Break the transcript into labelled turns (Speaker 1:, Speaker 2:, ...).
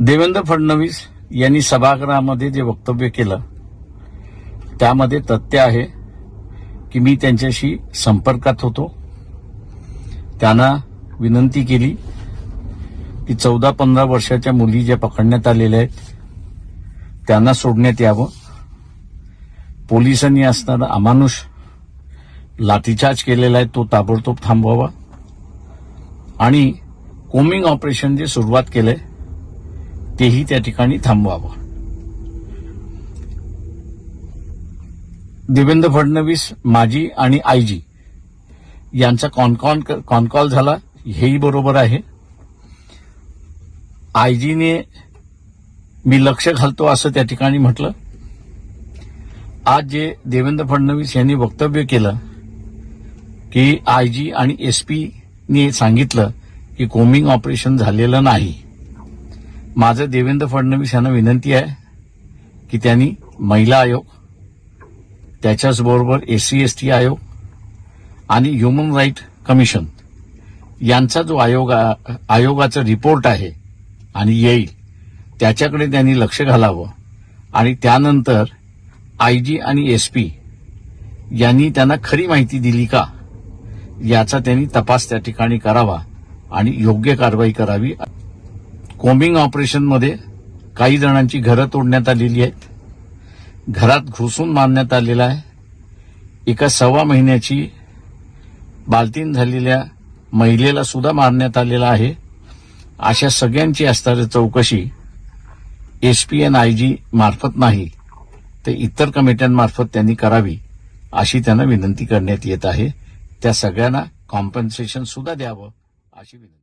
Speaker 1: देवेंद्र फडणवीस यांनी सभागृहामध्ये जे वक्तव्य केलं त्यामध्ये तथ्य आहे की मी त्यांच्याशी संपर्कात होतो. त्यांना विनंती केली की चौदा पंधरा वर्षाच्या मुली ज्या पकडण्यात आलेल्या आहेत त्यांना सोडण्यात यावं. पोलिसांनी असणारा अमानुष लाठीचार्ज केलेला आहे तो ताबडतोब थांबवावा. आणि कोमिंग ऑपरेशन जे सुरुवात केलंय तेही त्या ठिकाणी थांबवावं. देवेंद्र फडणवीस माजी आणि आयजी यांचा कॉनकॉन कॉनकॉल झाला. हेही बरोबर आहे. आयजीने मी लक्ष घालतो असं त्या ठिकाणी म्हटलं. आज जे देवेंद्र फडणवीस यांनी वक्तव्य केलं की आयजी आणि एसपीने सांगितलं की कोमिंग ऑपरेशन झालेलं नाही. माझं देवेंद्र फडणवीस यांना विनंती आहे की त्यांनी महिला आयोग त्याच्याचबरोबर एससी एस टी आयोग आणि ह्युमन राईट कमिशन यांचा जो आयोग आयोगाचा रिपोर्ट आहे आणि येईल त्याच्याकडे त्यांनी लक्ष घालावं. आणि त्यानंतर आयजी आणि एस पी यांनी त्यांना खरी माहिती दिली का याचा त्यांनी तपास त्या ठिकाणी करावा आणि योग्य कारवाई करावी. कोमिंग ऑपरेशनमध्ये काही जणांची घरं तोडण्यात आलेली आहेत. घरात घुसून मारण्यात आलेला आहे. एका सव्वा महिन्याची बालतीन झालेल्या महिलेला सुद्धा मारण्यात आलेला आहे. अशा सगळ्यांची असणारी चौकशी एसपीएन आयजी मार्फत नाही तर इतर कमिट्यांमार्फत त्यांनी करावी अशी त्यांना विनंती करण्यात येत आहे. त्या सगळ्यांना कॉम्पन्सेशन सुद्धा द्यावं अशी विनंती.